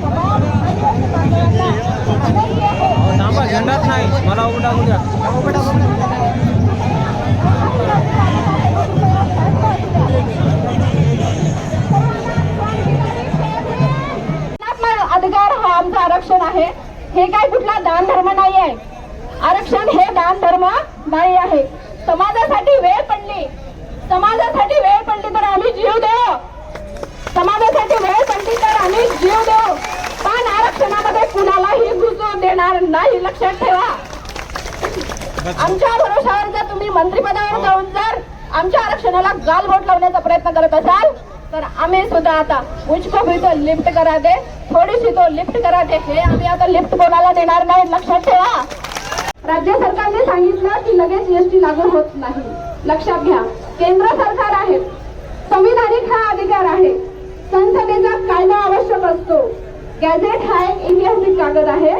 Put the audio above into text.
हो, थांबा झेंडाच नाही. मला उभं टाकू द्या. धर्मात्मक अधिकार हा आमचं आरक्षण आहे. हे काय कुठला दान धर्म नाही आहे आरक्षण हे दान धर्म नाही आहे. समाजासाठी वेळ पडली समाजासाठी वेळ पडली तर आम्ही जीव देऊ समाजासाठी वेळ पडली तर आम्ही जीव देऊ पण आरक्षणामध्ये कुणालाही देणार नाही लक्षात ठेवा. आमच्या भरोशावर जर तुम्ही मंत्रिपदावर जाऊन जर आमच्या आरक्षणाला गालबोट लावण्याचा प्रयत्न करत असाल तर आम्ही सुद्धा आता भी तो लिफ्ट करा दे थोडीशी तो लिफ्ट करा दे हे आम्ही आता लिफ्ट कोणाला देणार नाही लक्षात ठेवा. राज्य सरकारने सांगितलं की लगेच एसटी लागू होत नाही. लक्षात घ्या. केंद्र सरकार आहे. संविधानिक हा अधिकार आहे. संसदेचा कायदा आवश्यक असतो. गॅझेट हा एक ऐतिहासिक कागद आहे.